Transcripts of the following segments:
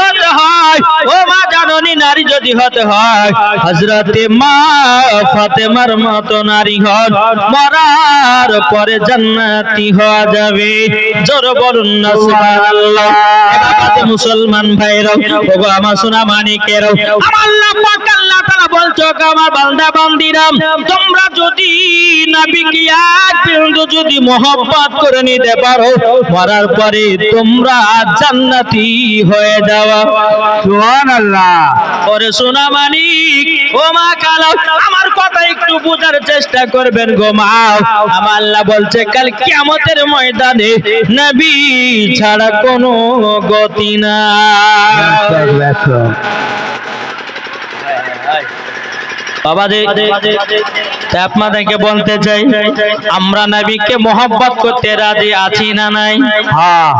হতে হয়, ও মা জাননী নারী যদি হতে হয় হজরতে মা ফাতেমার মতো নারী হন, মরার পরে জান্নাতি হওয়া যাবে। জোর বলুন না, সুবহানাল্লাহ। মুসলমান ভাইরাও, ওগো আমার সোনা মানিকেরাও, আমার আল্লাহ পাক আল্লাহ বলছো আমার বান্দা বান্দিরাম, তোমরা যদি নবীকে এক বিন্দু যদি মোহব্বত করে নিতে পারো, মরার পরে তোমরা জান্নাতি হয়ে যাওয়া। সুবহানাল্লাহ। ওরে সোনা মানিক, ও মা কালো, আমার কথা একটু বোঝার চেষ্টা করবেন গো মা। আমার আল্লাহ বলছে, কাল কিয়ামতের ময়দানে নবী ছাড়া কোনো গতি না আপনাদেরকে বলতে চাই আমরা নবীকে মোহব্বত করতে রাজি আছি না নাই? হ্যাঁ।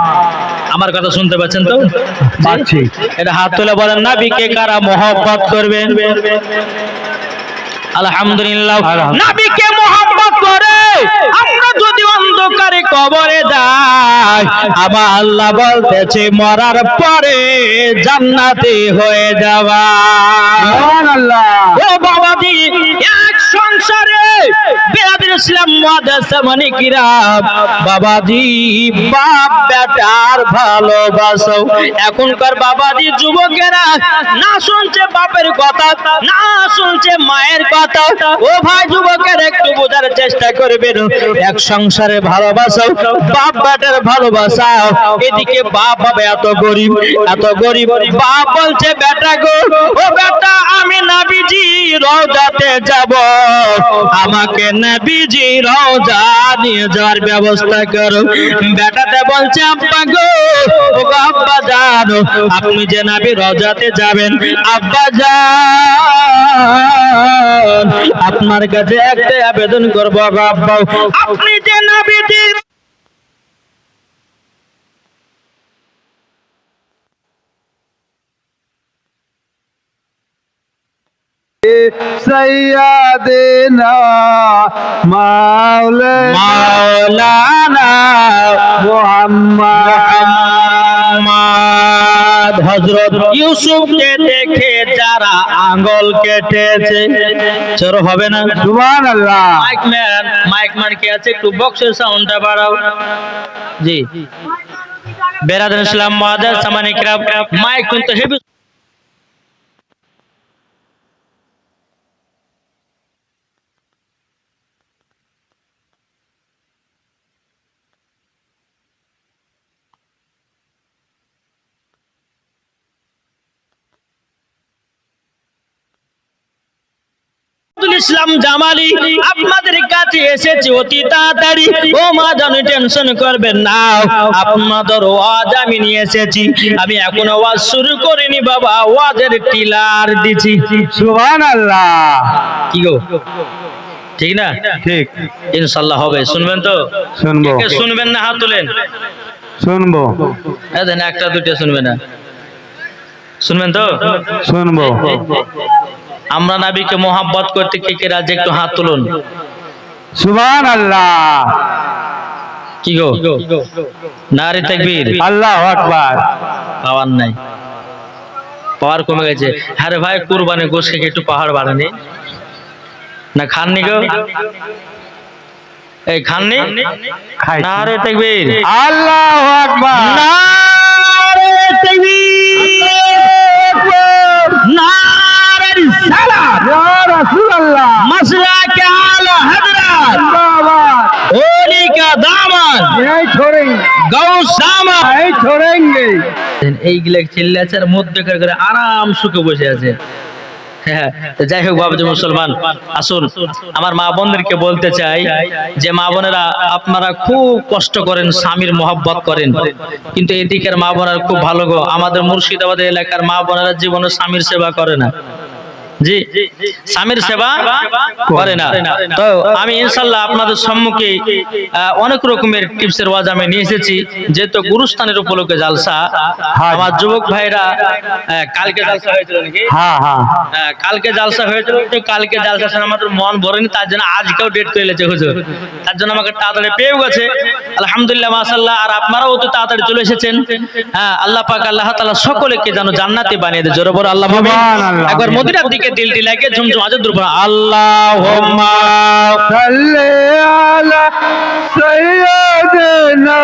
আমার কথা শুনতে পাচ্ছেন তো? পাচ্ছি। এটা হাত তুলে বলেন নাবিকে কারা মোহব্বত করবেন? আলহামদুলিল্লাহ। নাবিকে মোহব্বত করে। আমরা যদি অন্ধকারে কবরে যাই আমার আল্লাহ বলতেছে মরার পরে জান্নাতি হয়ে যাওয়া। ও বাবাজি এক সংসারে বেরাদের ইসলাম মাদ্রাসা মানে কিরাম বাবাজি, বাপ, বেটার ভালোবাসো। এখনকার বাবাজি যুবকেরা না শুনছে বাপের কথা, না শুনছে মায়ের কথা। ও ভাই যুবকের একটু বোঝার চেষ্টা করবেন। এক সংসারে ভালোবাসো, বাপ, বেটার ভালোবাসাও এদিকে বাপ বাবা এত গরিব এত গরিব। বাপ বলছে, বেটা গো, ও বেটা, আমি নাবিজি রওজাতে যাব। আমাকে নাবিজি রওজা নিয়ে যাওয়ার ব্যবস্থা করো। বেটাতে বলছে, আব্বা গো আব্বা জানো, আপনি যে নাবি রওজাতে যাবেন, আব্বা যান আপনার কাছে একটা আবেদন করব আব্বা আপনি যে নাবিজি সৈয়দিনা মাওলানা মোহাম্মদ। হযরত ইউসুফকে দেখে যারা আঙ্গল কেটেছে চোর হবে না? সুবহানাল্লাহ। মাইক ম্যান মাইক ম্যান কে আছে? একটু বক্সের সাউন্ডটা বাড়াও। জি। বেরাদান ইসলাম মাদার সামানিক মাইক কিন্তু হেভি ইসলাম জামালি আপনাদের কাছে এসেছি অতি তাড়াতাড়ি। ও মা জানি টেনশন করবেন না। আপনাদের ওয়াজ আমি নিয়ে এসেছি। আমি এখন ওয়াজ শুরু করিনি বাবা ওয়াজের টিলার দিছি। সুবহানাল্লাহ। কি গো? ঠিক না? ঠিক। ইনশাল্লাহ হবে। শুনবেন তো? শুনব। শুনবেন না হাত তুলেন? শুনব। দেন একটা দুটো শুনবেন না। শুনবেন তো? শুনব। আমরা নাবিকে মোহাব্বত করতে কে কে রাজ্যে একটু হাত তুলুন। সুবহানাল্লাহ। কি গো? নারী তাকবীর। আল্লাহু আকবার। পাওয়ার নাই। পাওয়ার কমে গেছে। হ্যাঁ ভাই কুরবানি খেয়ে একটু পাহাড় বাড়ানি। না খাননি গো? এই খাননি। না তাকবীর। আল্লাহু আকবার। নারে এইগুলো চিল্লাচার মধ্যে করে আরাম সুখে বসে আছে। হ্যাঁ যাই হোক বাবু মুসলমান, আসুন, আমার মা বোনদেরকে বলতে চাই যে মা বোনেরা, আপনারা খুব কষ্ট করেন, স্বামীর মহব্বত করেন। কিন্তু এদিকের মা বোনেরা খুব ভালো গো, আমাদের মুর্শিদাবাদ এলাকার মা বোনেরা জীবনে স্বামীর সেবা করে না। জি স্বামীর সেবা করে না। তো আমি ইনশাল্লাহ আপনাদের সম্মুখে অনেক রকমের টিপসের ওয়াজ আমি নিয়ে এসেছি। যেহেতু গুরুস্থানের উপলক্ষে জালসা আমার যুবক ভাইরা কালকে জালসা হয়েছিল নাকি? হ্যাঁ হ্যাঁ। হ্যাঁ, কালকে জালসা হয়েছিল তো কালকে জালসা শুনে আমাদের মন ভরেনি তার জন্য আজকেও ডেট করে লেছে হুজুর। তার জন্য আমাকে তাড়াতাড়ি পেয়েও গেছে। আলহামদুলিল্লাহ মাশাল্লাহ আর আপনারাও তো তাড়াতাড়ি চলে এসেছেন। হ্যাঁ আল্লাহ পাক আল্লাহ তাআলা সকলকে যেন জান্নাতি বানিয়ে দেয়। জোরে বড় আল্লাহ। একবার মদিনার দিকে দিলটি লাগে ঝুমঝুম আজ দ্রুপ আল্লাহুম্মা صل على سيدنا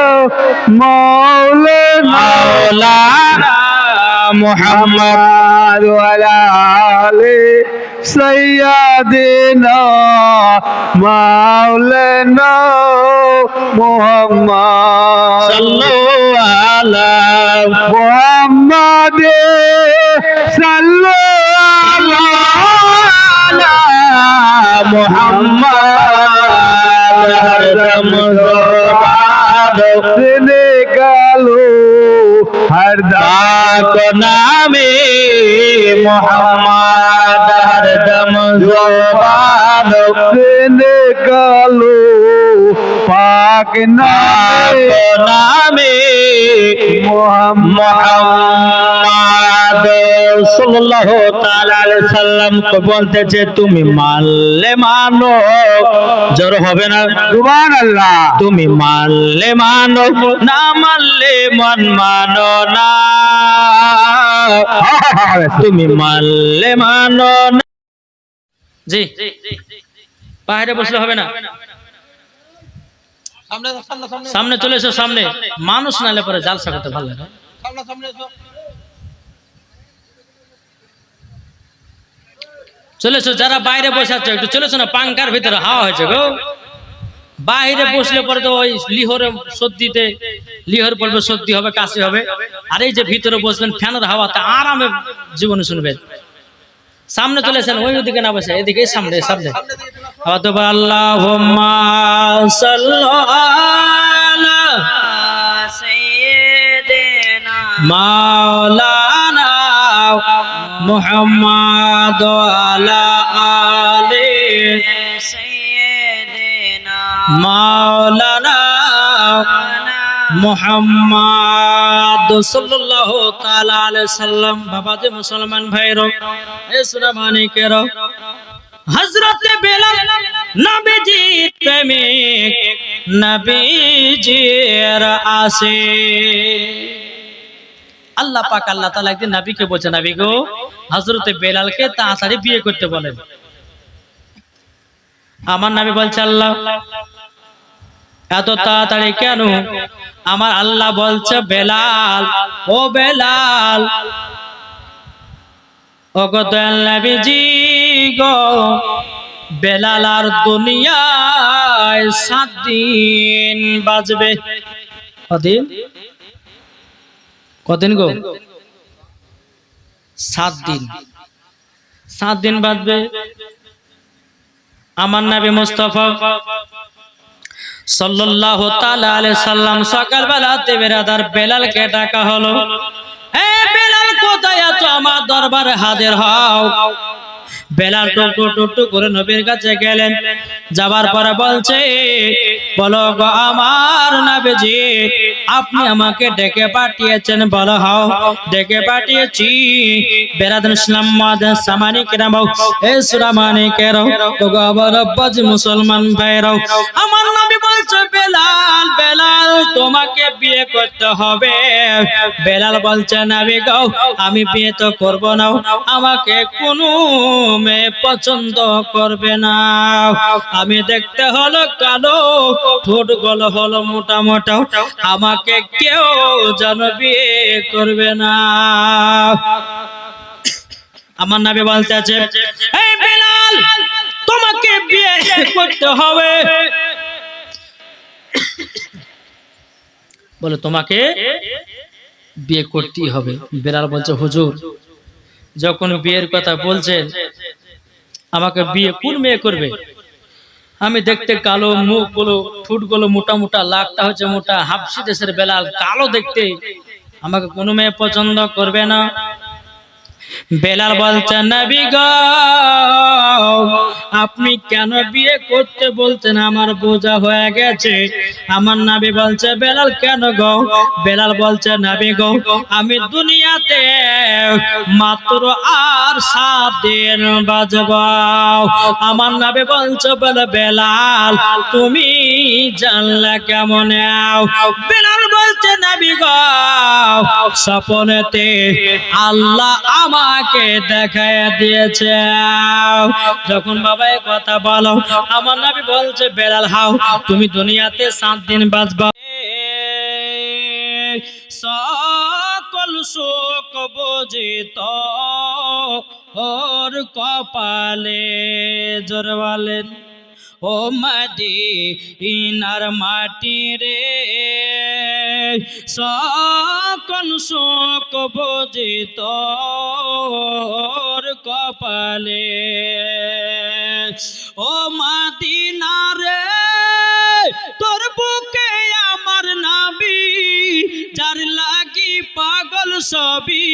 مولانا মাওলানা মুহাম্মদ محمد وعلى آل سيدنا مولانا محمد সাল্লু আলা محمد चले गालो हरदा को नामे मोहम्मद हरदम जुबान चले गालो पाक नामे मोहम्मद সাল্লাল্লাহু সাল্লাম কো বলতেছে তুমি মানলে মানো জোর হবে না। সুবহানাল্লাহ। তুমি মানলে মানো না মানলে মন মানো না। তুমি মানলে মানো না। জি। বাইরে বসলে হবে না? সামনে চলে এসো সামনে। মানুষ নালে পরে জালসা করতে ভালো লাগে চলে এসো, যারা বাইরে বসে আছো, একটু চলে এসো না পাঙ্কার ভিতরে হাওয়া হয়েছে গো। বাইরে বসলে পরে তো ওই লিহরে সর্দিতে, লিহর পড়বে, সর্দি হবে, কাশি হবে। আর এই যে ভিতরে বসবেন ফ্যানের হাওয়াতে আরামে জীবনে শুনবেন সামনে চলে এসেন ওই ওদিকে না বসে, এদিকে সামনে সামনে। অথবা আল্লাহ মাওলানা আলে মাওলানা মোহাম্মদ সাল্লাল্লাহু তাআলা আলাইহি সাল্লাম। বাবা যে মুসলমান ভাইরো এ সোনা মানিকেরো হযরত বেলাল প্রেমিক নবীজির আসে আল্লাহ পাক আল্লাহ তাআলা একদিন নবীকে বলছে নবী গো হযরত বেলালকে তাড়াতাড়ি বিয়ে করতে বলেন। আমার নবী বলছে আল্লাহ এত তাড়াতাড়ি কেন? আমার আল্লাহ বলছে বেলাল ও বেলাল ও গো দয়াল নবীজি গো বেলাল আর দুনিয়ায় সাত দিন বাজবে। কদিন? কদিন গো? সাত দিন। সাত দিন বাঁচবে আমার নাবি মুস্তফা সাল্লাম বেলালকে ডাকা হলো। হ্যাঁ কোথায় আছো? আমার দরবারে হাজির হও। বেলাল টুক টুক টুক টুক করে নবীর কাছে গেলেন। যাবার পরে বলছে, বলো গো আমার নবীজি, আপনি আমাকে ডেকে পাঠিয়েছেন, বলো হাও, ডেকে পাঠিয়েছি। বেরাদান ইসলাম মাদান সামানি কেরাম, এ সুরামানি কেরো তো গো আব্বাজ মুসলমান ভাইরাও আমার নবী বলছে, বেলাল বেলাল, তোমাকে বিয়ে করতে হবে। বেলাল বলছে নবী গো, আমি বিয়ে তো করব না। আমাকে কোনো মেয়ে পছন্দ করবে না। আমি দেখতে হলো কালো ঠোঁট গলো হলো মোটা মোটা। আমাকে কেউ যেন বিয়ে করবে না। আমার নামে বলতে আছে তোমাকে বিয়ে করতে হবে। বলে, তোমাকে বিয়ে করতেই হবে। বেলাল বলছে, হুজুর, যখন বিয়ের কথা বলছেন, আমাকে বিয়ে কোন মেয়ে করবে? আমি দেখতে কালো মুখগুলো ঠুটগুলো মোটা মোটা লাখটা হচ্ছে মোটা, হাফসি দেশের বেলাল, কালো দেখতে। আমাকে কোনো মেয়ে পছন্দ করবে না। বেলাল বলছেন নবী গো, আপনি কেন বিয়ে করতে বলছেন? আমার বোঝা হয়ে গেছে। আমার নাবি বলছে, বেলাল কেন গো? বেলাল বলছে, নবী গো, আমি দুনিয়াতে মাত্র আর সাত দিন বাজবাও আমার নাবি বলছে, বলে বেলাল, তুমি জানলে কেমন? বেলাল বলছে, নবী গো, স্বপনেতে আল্লাহ আমাকে দেখায় দিয়েছে যখন বাবা কথা বলো, আমার নবী বলছে বেড়াল হাও, তুমি দুনিয়াতে সাত দিন বাঁচবা। সকল শোক বোঝিত, ওর কপালে জোর বলেন। ও মাটি ইনার মাটি রে সকল শোক ওর কপালে। ও মাদিনা রে, তোর বুকে আমার নাবি, যার লাগি পাগল সবি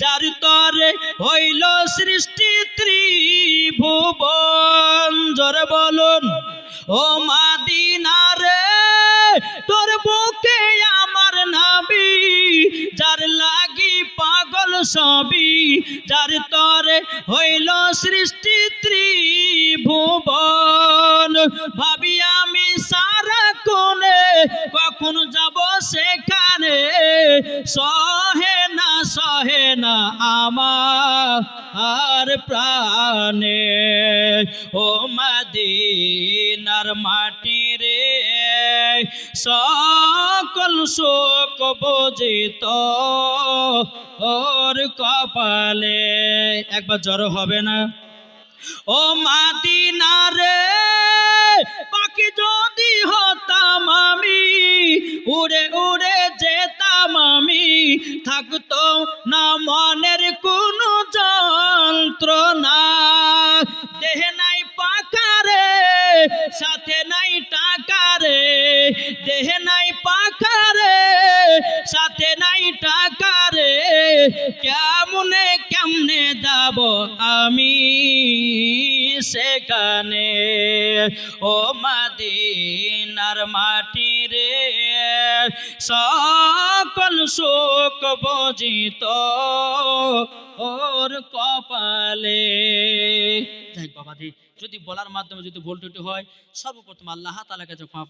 যার তরে হইল সৃষ্টি ত্রিভুবন। জোরে বলুন, ও মাদিনা যার তরে হইল সৃষ্টি ত্রিভুবন। ভাবি আমি সারা কোনে কখন যাব সেখানে? সহে না সহে না আমার আর প্রাণে। ও মদিনার মাটি রে, সকল শোক ওর একবার জ্বর হবে না। ও মাদিনা রে, পাখি যদি হতাম আমি, উড়ে উড়ে যেতাম আমি, থাকতো না মনের কোনো যন্ত্রণা। দেহে নাই পাকারে সাথে নাই টাকারে দেহে নাই পাকারে সাথে নাই টাকারে কেমনে কেমনে যাব আমি সেখানে। ও মাদিনার মাটি রে সকল শোক বজিত ওর কপালে। যাই বাবাজি, যদি বলার মাধ্যমে যদি ভুল টুটি হয়, সর্বপ্রথম আল্লাহ তালা কাছে ক্ষমা